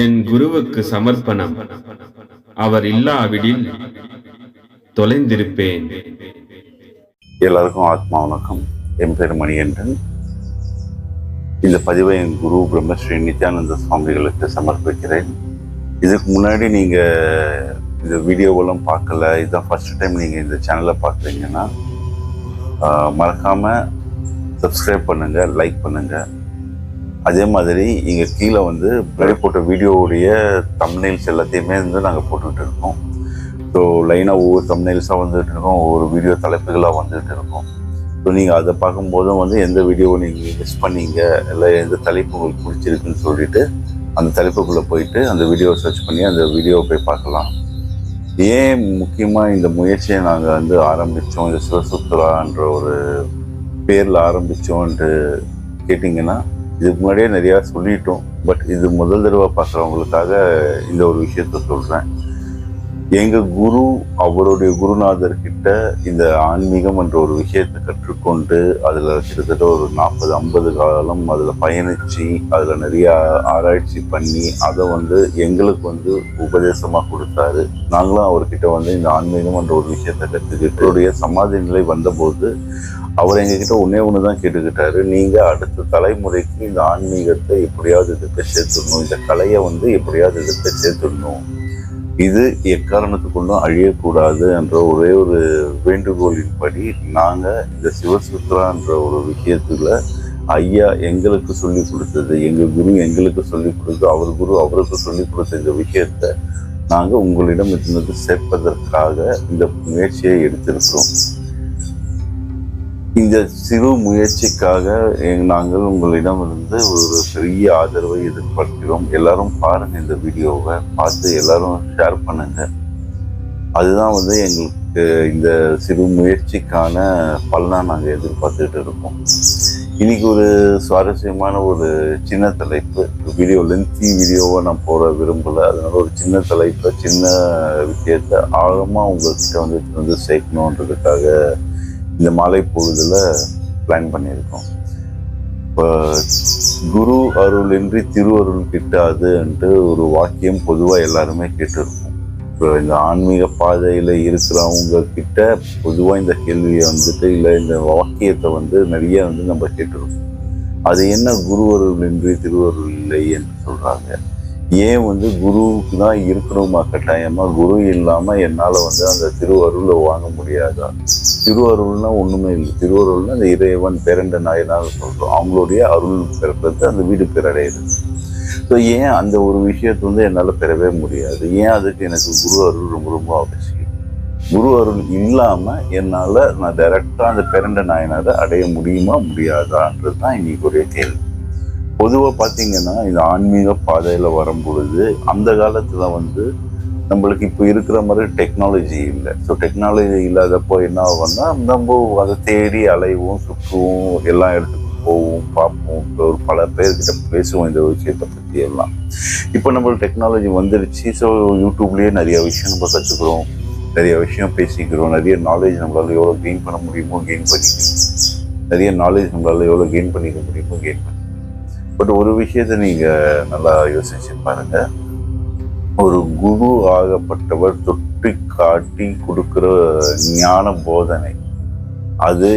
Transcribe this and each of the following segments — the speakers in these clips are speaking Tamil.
என் குருவுக்கு சமர்ப்பணம். அவர் இல்லாவிடில் தொலைந்திருப்பேன். எல்லாருக்கும் ஆத்மா வணக்கம். என் பேர் மணிகண்டன். இந்த பதிவை என் குரு பிரம்மஸ்ரீ நித்யானந்த சுவாமிகளுக்கு சமர்ப்பிக்கிறேன். இதுக்கு முன்னாடி நீங்கள் இந்த வீடியோவெல்லாம் பார்க்கல இதுதான் ஃபர்ஸ்ட் டைம் நீங்கள் இந்த சேனலை பார்க்குறீங்கன்னா மறக்காமல் சப்ஸ்கிரைப் பண்ணுங்கள் லைக் பண்ணுங்கள் அதே மாதிரி இங்கே கீழே வந்து பிள்ளை போட்ட வீடியோவுடைய தம்னைல்ஸ் எல்லாத்தையுமே வந்து நாங்கள் போட்டுக்கிட்டு இருக்கோம். ஸோ லைனாக ஒவ்வொரு தம்னைல்ஸாக வந்துகிட்டு இருக்கோம் ஒவ்வொரு வீடியோ தலைப்புகளாக வந்துகிட்டு இருக்கோம். ஸோ நீங்கள் அதை பார்க்கும்போதும் வந்து எந்த வீடியோவை நீங்கள் மிஸ் பண்ணீங்க இல்லை எந்த தலைப்பு உங்களுக்கு பிடிச்சிருக்குன்னு சொல்லிட்டு அந்த தலைப்புக்குள்ளே போயிட்டு அந்த வீடியோவை சர்ச் பண்ணி அந்த வீடியோவை போய் பார்க்கலாம். ஏன் முக்கியமாக இந்த முயற்சியை நாங்கள் வந்து ஆரம்பித்தோம் இந்த சிவசுத்ரான்ற ஒரு பேரில் ஆரம்பித்தோன்ட்டு கேட்டிங்கன்னா இதுக்கு முன்னாடியே நிறையா சொல்லிட்டோம். பட் இது முதல் தடவை பார்க்குறவங்களுக்காக இந்த ஒரு விஷயத்த சொல்கிறேன் எங்கள் குரு அவருடைய குருநாதர் கிட்ட இந்த ஆன்மீகம் என்ற ஒரு விஷயத்தை கற்றுக்கொண்டு அதில் கிட்டத்தட்ட ஒரு நாற்பது ஐம்பது காலம் அதில் பயணித்து அதில் நிறையா ஆராய்ச்சி பண்ணி அதை வந்து எங்களுக்கு வந்து உபதேசமாக கொடுத்தாரு. நாங்களும் அவர்கிட்ட வந்து இந்த ஆன்மீகம் என்ற ஒரு விஷயத்தை கற்றுக்கிட்டு அவருடைய சமாதி நிலை வந்தபோது அவர் எங்ககிட்ட ஒன்னே ஒன்று தான் கேட்டுக்கிட்டாரு. நீங்கள் அடுத்த தலைமுறைக்கு இந்த ஆன்மீகத்தை எப்படியாவது இதுக்கு சேர்த்துடணும் இந்த கலையை வந்து எப்படியாவது இதுக்கு சேர்த்துடணும். இது எக்காரணத்து கொண்டும் அழியக்கூடாது என்ற ஒரே ஒரு வேண்டுகோளின்படி நாங்கள் இந்த சிவசுத்ரான்ற ஒரு விஷயத்தில் ஐயா எங்களுக்கு சொல்லி கொடுத்தது எங்கள் குரு எங்களுக்கு சொல்லி கொடுத்து அவர் குரு அவருக்கு சொல்லி கொடுத்த இந்த விஷயத்தை நாங்கள் உங்களிடம் இருந்தது சேர்ப்பதற்காக இந்த முயற்சியை எடுத்திருக்கிறோம். இந்த சிறு முயற்சிக்காக நாங்கள் உங்களிடம் இருந்து ஒரு பெரிய ஆதரவை எதிர்பார்க்கிறோம். எல்லாரும் பாருங்க இந்த வீடியோவை பார்த்து எல்லாரும் ஷேர் பண்ணுங்க. அதுதான் வந்து எங்களுக்கு இந்த சிறு முயற்சிக்கான பலனாக நாங்கள் எதிர்பார்த்துட்டு இருக்கோம். இன்னைக்கு ஒரு சுவாரஸ்யமான ஒரு சின்ன தலைப்பு. வீடியோ லென்த்தி வீடியோவை நான் போட விரும்பல. அதனால ஒரு சின்ன தலைப்பை சின்ன விஷயத்தை ஆழமாக உங்கள்கிட்ட வந்து வந்து சேர்க்கணுன்றதுக்காக இந்த மாலை பொழுதுல பிளான் பண்ணியிருக்கோம். இப்போ குரு அருளின்றி திருவருள் கிட்டாதுன்ட்டு ஒரு வாக்கியம் பொதுவாக எல்லாருமே கேட்டிருக்கோம் இப்போ இந்த ஆன்மீக பாதையில் இருக்கிறவங்க கிட்ட பொதுவாக இந்த கேள்வியை வந்துட்டு இல்லை இந்த வாக்கியத்தை வந்து நிறைய வந்து நம்ம கேட்டிருக்கோம் அது என்ன குரு அருளின்றி திருவருள் இல்லை என்று சொல்கிறாங்க ஏன் வந்து குருவுக்கு தான் இருக்கணுமா கட்டாயமா? குரு இல்லாம என்னால வந்து அந்த திருவருளை வாங்க முடியாதா? திருவருள்னா ஒண்ணுமே இல்லை. திருவருள்னா அந்த இறைவன் பிறண்ட நாயனாக சொல்றோம். அவங்களுடைய அருள் பிறப்பது அந்த வீடு பிறடையுது ஸோ ஏன் அந்த ஒரு விஷயத்தை வந்து என்னால் பெறவே முடியாது? ஏன் அதுக்கு எனக்கு குரு அருள் ரொம்ப ரொம்ப அவசியம்? குரு அருள் இல்லாமல் என்னால் நான் டைரெக்டாக அந்த பிறண்ட நாயனாரை அடைய முடியுமா முடியாதான்றது தான் இன்னைக்கு ஒரு கேள்வி. பொதுவாக பார்த்தீங்கன்னா இந்த ஆன்மீக பாதையில் வரும் பொழுது அந்த காலத்தில் வந்து நம்மளுக்கு இப்போ இருக்கிற மாதிரி டெக்னாலஜி இல்லை. ஸோ டெக்னாலஜி இல்லாதப்போ என்ன ஆகும்னா நம்ம அதை தேடி அலைவோம் சுற்றுவோம் எல்லா இடத்துக்கும் போவோம் பார்ப்போம். ஒரு பல பேர்கிட்ட பேசுவோம் இந்த விஷயத்தை பற்றி எல்லாம். இப்போ நம்மளுக்கு டெக்னாலஜி வந்துடுச்சு ஸோ யூடியூப்லேயே நிறைய விஷயம் நம்ம கற்றுக்குறோம் நிறைய விஷயம் பேசிக்கிறோம். நிறைய நாலேஜ் நம்மளால் எவ்வளோ கெயின் பண்ண முடியுமோ கெயின் பண்ணிக்கிறோம். நிறைய நாலேஜ் நம்மளால எவ்வளோ கெயின் பண்ணிக்க முடியுமோ கெயின் பண்ணி பட் ஒரு விஷயத்தை நீங்கள் நல்லா யோசிச்சு பாருங்க. ஒரு குரு ஆகப்பட்டவர் தொட்டி காட்டி கொடுக்குற ஞான போதனை அது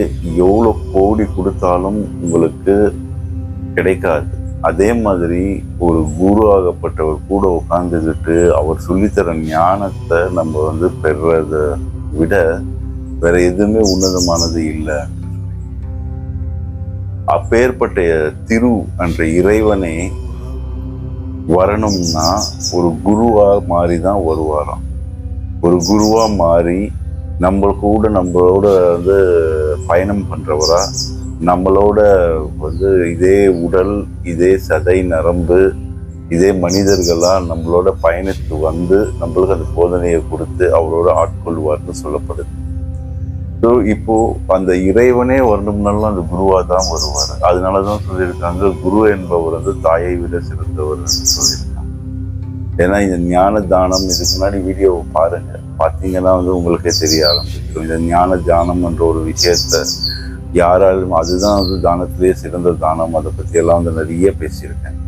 எவ்வளோ கோடி கொடுத்தாலும் உங்களுக்கு கிடைக்காது. அதே மாதிரி ஒரு குரு ஆகப்பட்டவர் கூட உட்காந்துக்கிட்டு அவர் சொல்லித்தர ஞானத்தை நம்ம வந்து பெறுறதை விட வேற எதுவுமே உன்னதமானது இல்லை. அப்பேற்பட்ட திரு என்ற இறைவனே வரணும்னா ஒரு குருவா மாறி தான் வருவாராம் ஒரு குருவா மாறி நம்ம கூட நம்மளோட வந்து பயணம் பண்றவரா நம்மளோட வந்து இதே உடல் இதே சதை நரம்பு இதே மனிதர்களாக நம்மளோட பயணித்து வந்து நம்மளுக்கு அந்த போதனையை கொடுத்து அவரோட ஆட்கொள்வார்னு சொல்லப்படுது. ஸோ இப்போ அந்த இறைவனே வரணும்னாலும் அந்த குருவாக தான் வருவார். அதனால தான் சொல்லியிருக்காங்க குரு என்பவர் வந்து தாயை விட சிறந்தவர் சொல்லியிருக்காங்க. ஏன்னா இந்த ஞான தானம் இதுக்கு முன்னாடி வீடியோவை பாருங்க. பார்த்தீங்கன்னா வந்து உங்களுக்கே தெரிய ஆரம்பிச்சிடும். இந்த ஞான தானம் என்ற ஒரு விஷயத்த யாராலும் அதுதான் வந்து தானத்திலேயே சிறந்த தானம் அதை பற்றியெல்லாம் வந்து நிறைய பேசியிருக்கேன்.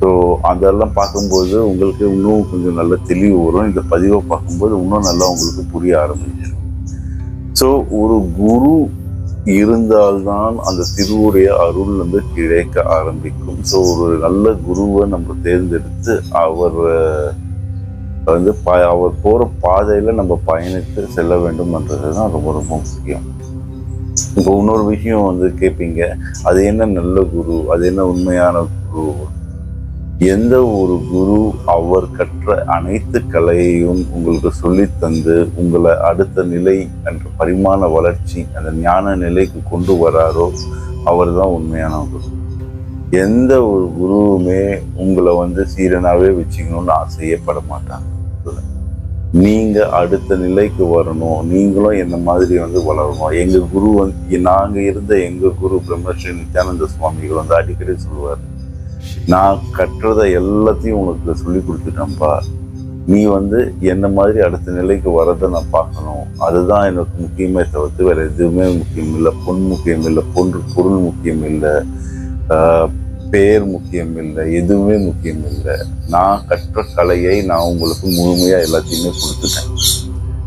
ஸோ ஸோ அதெல்லாம் பார்க்கும்போது உங்களுக்கு இன்னும் கொஞ்சம் நல்ல தெளிவு வரும். இந்த பதிவை பார்க்கும்போது இன்னும் நல்லா உங்களுக்கு புரிய ஆரம்பிச்சிடும். ஸோ ஒரு குரு இருந்தால்தான் அந்த திருவுடைய அருள் வந்து கிடைக்க ஆரம்பிக்கும். ஸோ ஒரு நல்ல குருவை நம்ம தேர்ந்தெடுத்து அவர் வந்து ப அவர் போகிற பாதையில் நம்ம பயணித்து செல்ல வேண்டும்ன்றது தான் ரொம்ப ரொம்ப முக்கியம். இப்போ இன்னொரு விஷயம் வந்து கேட்பீங்க அது என்ன நல்ல குரு? அது என்ன உண்மையான குரு? எந்த ஒரு குரு அவர் கற்ற அனைத்து கலையையும் உங்களுக்கு சொல்லித்தந்து உங்களை அடுத்த நிலை என்ற பரிமாண வளர்ச்சி அந்த ஞான நிலைக்கு கொண்டு வராரோ அவர் தான் உண்மையான குரு. எந்த ஒரு குருவுமே உங்களை வந்து சீரனாகவே வச்சுக்கணும்னு ஆசையப்பட மாட்டாங்க. நீங்கள் அடுத்த நிலைக்கு வரணும். நீங்களும் என்ன மாதிரி வந்து வளரணும். எங்கள் குரு வந்து நாங்கள் இருந்த எங்கள் குரு பிரம்மஸ்ரீ நித்யானந்த சுவாமிகள் வந்து அடிக்கடி சொல்லுவார் நான் கற்றதை எல்லாத்தையும் உனக்கு சொல்லி கொடுத்துட்டேன்ப்பா. நீ வந்து என்ன மாதிரி அடுத்த நிலைக்கு வரதை நான் பார்க்கணும். அதுதான் எனக்கு முக்கியமே தவிர்த்து வேற எதுவுமே முக்கியம் இல்லை. பொன் முக்கியம் இல்லை பொன்று பொருள் முக்கியம் இல்லை பேர் முக்கியம் இல்லை எதுவுமே முக்கியம் இல்லை. நான் கற்ற கலையை நான் உங்களுக்கு முழுமையாக எல்லாத்தையுமே கொடுத்துட்டேன்.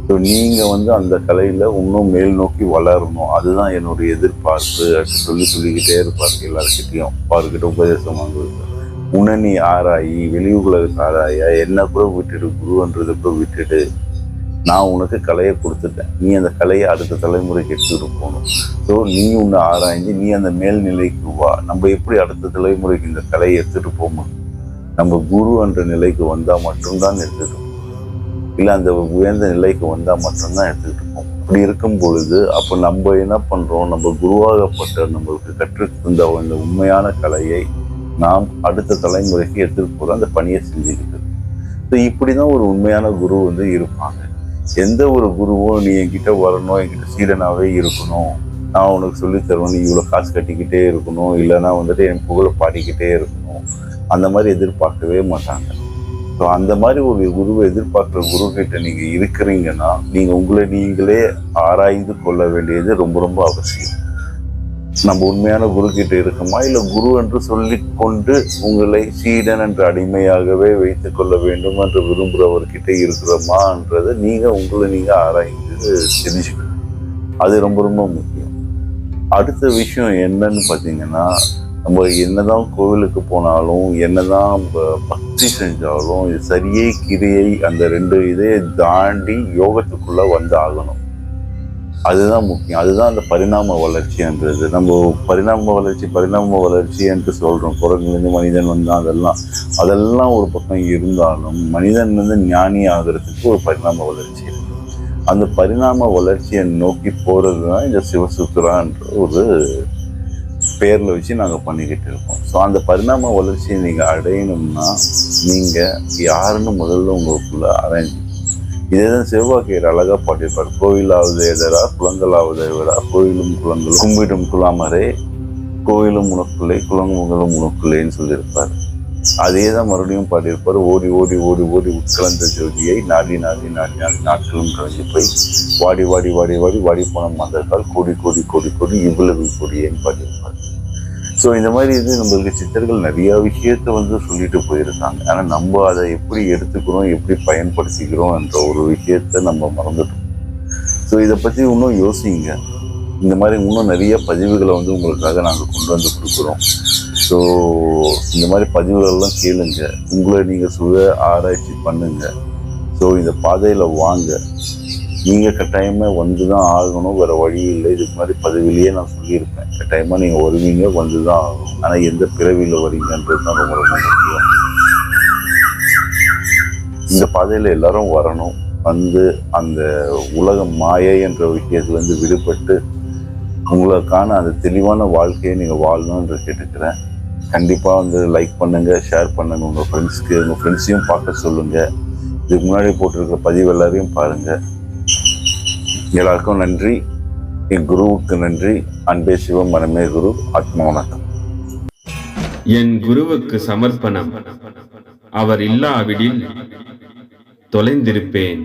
ஸோ நீங்கள் வந்து அந்த கலையில் இன்னும் மேல் நோக்கி வளரணும். அதுதான் என்னுடைய எதிர்பார்ப்பு அப்படி சொல்லி சொல்லிக்கிட்டே இருப்பார் எல்லாருக்கிட்டையும் அவர்கிட்ட உபதேசம் வாங்குவது. உன்னை நீ ஆராயி வெளி உலகத்தை ஆராயா என்ன கூட விட்டுடு குருன்றதை கூட விட்டுடு. நான் உனக்கு கலையை கொடுத்துட்டேன். நீ அந்த கலையை அடுத்த தலைமுறைக்கு எடுத்துகிட்டு போகணும். ஸோ நீ உன்னை ஆராய்ஞ்சு நீ அந்த மேல்நிலைக்கு வா. நம்ம எப்படி அடுத்த தலைமுறைக்கு இந்த கலையை எடுத்துகிட்டு போகணும்? நம்ம குரு என்ற நிலைக்கு வந்தால் மட்டும்தான் எடுத்துகிட்டு இல்லை அந்த உயர்ந்த நிலைக்கு வந்தால் மட்டும்தான் எடுத்துக்கிட்டு போகணும் அப்படி இருக்கும் பொழுது அப்போ நம்ம என்ன பண்ணுறோம் நம்ம குருவாகப்பட்ட நம்மளுக்கு கற்றுத்தந்த அந்த உண்மையான கலையை நாம் அடுத்த தலைமுறைக்கு எடுத்துகிட்டு போகிற அந்த பணியை செஞ்சுக்கிட்டு ஸோ இப்படி தான் ஒரு உண்மையான குரு வந்து இருப்பாங்க. எந்த ஒரு குருவும் நீ என்கிட்ட வரணும் என்கிட்ட சீடனாகவே இருக்கணும். நான் உனக்கு சொல்லித்தருவேன் நீ இவ்வளோ காசு கட்டிக்கிட்டே இருக்கணும். இல்லைன்னா வந்துட்டு என் புகழை பாடிக்கிட்டே இருக்கணும். அந்த மாதிரி எதிர்பார்க்கவே மாட்டாங்க. ஸோ அந்த மாதிரி ஒரு குருவை எதிர்பார்க்குற குரு கிட்ட நீங்கள் இருக்கிறீங்கன்னா நீங்கள் உங்களை நீங்களே ஆராய்ந்து கொள்ள வேண்டியது ரொம்ப ரொம்ப அவசியம். நம்ம உண்மையான குரு கிட்ட இருக்குமா? இல்லை குரு என்று சொல்லிக்கொண்டு உங்களை சீடன் என்ற அடிமையாகவே வைத்து கொள்ள வேண்டும் என்று விரும்புகிறவர்கிட்ட இருக்கிறோமான்றதை நீங்கள் உங்களை நீங்கள் ஆராய்ந்து தெரிஞ்சுக்கணும். அது ரொம்ப ரொம்ப முக்கியம். அடுத்த விஷயம் என்னன்னு பார்த்தீங்கன்னா நம்ம என்னதான் கோவிலுக்கு போனாலும் என்னதான் பக்தி செஞ்சாலும் சரியை கிரியை அந்த ரெண்டு இதை தாண்டி யோகத்துக்குள்ள வந்து ஆகணும் அதுதான் முக்கியம். அதுதான் அந்த பரிணாம வளர்ச்சின்றது நம்ம பரிணாம வளர்ச்சி பரிணாம வளர்ச்சி என்று சொல்றோம். குரங்குலேருந்து மனிதன் வந்தால் அதெல்லாம் அதெல்லாம் ஒரு பக்கம் இருந்தாலும் மனிதன் வந்து ஞானி ஆகிறதுக்கு ஒரு பரிணாம வளர்ச்சி அந்த பரிணாம வளர்ச்சியை நோக்கி போகிறது தான் இந்த சிவசுத்ரான்ற ஒரு பேரில் வச்சு நாங்கள் பண்ணிக்கிட்டு இருக்கோம். ஸோ அந்த பரிணாம வளர்ச்சியை நீங்கள் அடையணும்னா நீங்கள் யாருன்னு முதல்ல உங்களுக்குள்ள இதே தான் சிவபாக்கியர் அழகாக பாட்டியிருப்பார் கோவிலாவது எதரா குளங்களாவது எவரா கோயிலும் குளங்களும் கும்பிடும் குலாமரே கோயிலும் உனக்குள்ளே குளங்களும் உனக்குள்ளேன்னு சொல்லியிருப்பார். அதே தான் மறுபடியும் பாடியிருப்பார். ஓடி ஓடி ஓடி ஓடி உட்கலந்த ஜோதியை நாடி நாடி நாடி நாடி நாட்களும் கலந்து போய் வாடி வாடி வாடி வாடி வாடி போன மந்தர்கால் கோடி கோடி கோடி கோடி இவ்வளவு கொடியேன்னு பாடியிருப்பார். ஸோ இந்த மாதிரி இது நம்மளுக்கு சித்தர்கள் நிறைய விஷயத்த வந்து சொல்லிட்டு போயிருக்காங்க. ஆனால் நம்ம அதை எப்படி எடுத்துக்கிறோம் எப்படி பயன்படுத்திக்கிறோம் என்ற ஒரு விஷயத்த நம்ம மறந்துட்டோம். ஸோ இதை பற்றி இன்னும் யோசிங்க. இந்த மாதிரி இன்னும் நிறைய பதிவுகளை வந்து உங்களுக்காக நாங்கள் கொண்டு வந்து கொடுக்குறோம். ஸோ இந்த மாதிரி பதிவுகளெல்லாம் கேளுங்க. உங்களை நீங்கள் சுய ஆராய்ச்சி பண்ணுங்க. ஸோ இந்த பாதையில் வாங்க. நீங்கள் கட்டாயமாக வந்து தான் ஆகணும். வேறு வழி இல்லை. இதுக்கு மாதிரி பதவியிலேயே நான் சொல்லியிருப்பேன். கட்டாயமாக நீங்கள் வருவீங்க வந்து தான் ஆகணும். ஆனால் எந்த பிறவியில் வரீங்கன்றது தான் ரொம்ப ரொம்ப முக்கியம். இந்த பாதையில் எல்லாரும் வரணும். வந்து அந்த உலக மாயை என்ற விஷயத்துலேருந்து விடுபட்டு உங்களுக்கான அந்த தெளிவான வாழ்க்கையை நீங்கள் வாழணுன்ற கேட்டுக்கிறேன். கண்டிப்பாக வந்து லைக் பண்ணுங்கள் ஷேர் பண்ணுங்கள் உங்கள் ஃப்ரெண்ட்ஸ்க்கு உங்கள் ஃப்ரெண்ட்ஸையும் பார்க்க சொல்லுங்கள் இதுக்கு முன்னாடி போட்டிருக்க பதிவு எல்லாரையும் பாருங்கள் எல்லாருக்கும் நன்றி. என் குருவுக்கு நன்றி. அன்பே சிவம் மனமே குரு. ஆத்மா வணக்கம். என் குருவுக்கு சமர்ப்பணம். அவர் இல்லாவிடில் தொலைந்திருப்பேன்.